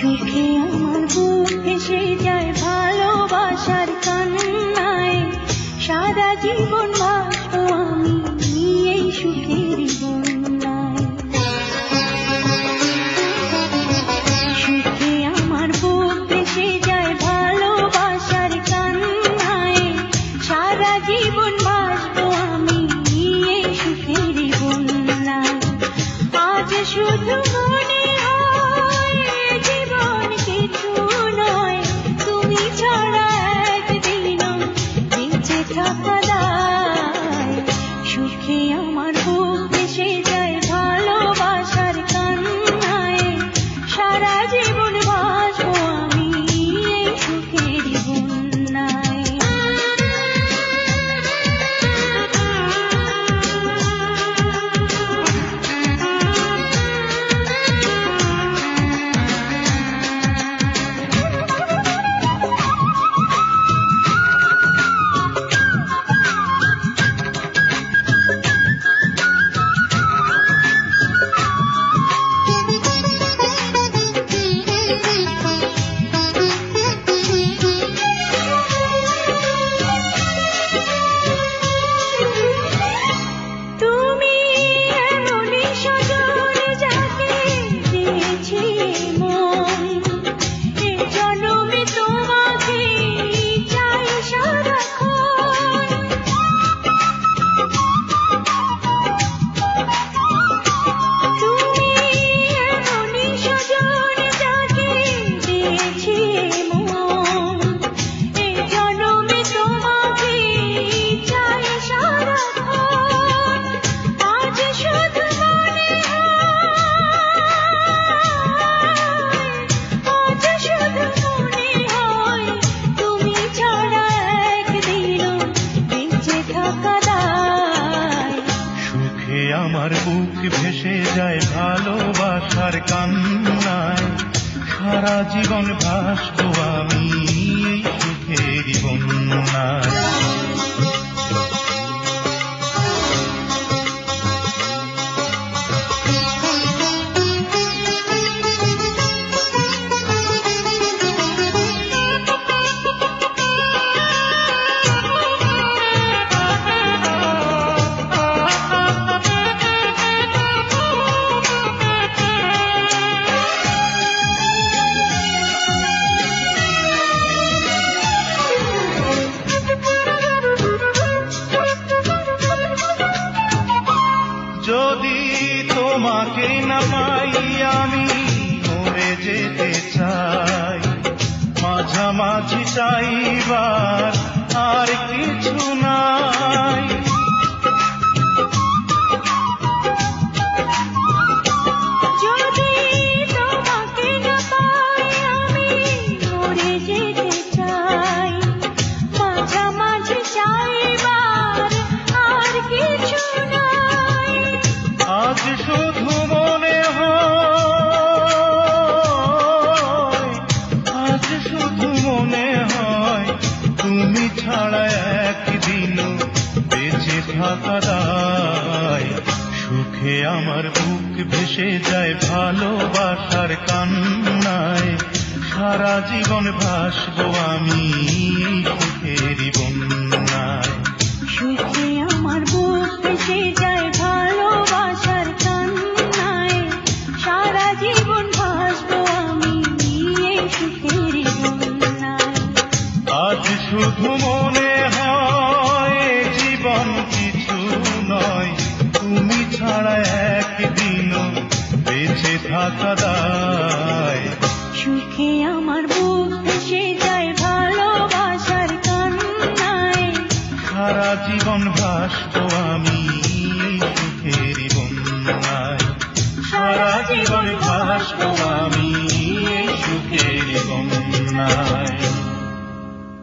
সুখে আমার বুক ভেসে যায় ভালোবাসার জীবন বাসবো আমি এই সুখে ಮಾಡ್ಕೋ আমার বুক ভেসে যায় ভালোবাসার কান্নায়। সারা জীবন ভাসবো আমি। তোমাকে না পাই আমি মরে যেতে চাই। মাঝামাঝি চাইবার আর কিছু না সুখে আমার বুক ভেসে যায় ভালোবাসার কান্নায়। সারা জীবন ভাসবো আমি সুখের বন্যায়। সুখে আমার বুক ভেসে যায় ভালোবাসার কান্নায়। সারা জীবন ভাসবো আমি সুখের বন্যায়। আজ শুধু মনে হয় জীবন কিছু নয়। তুমি ছাড়া একদিনও বেঁচে থাকা দায়।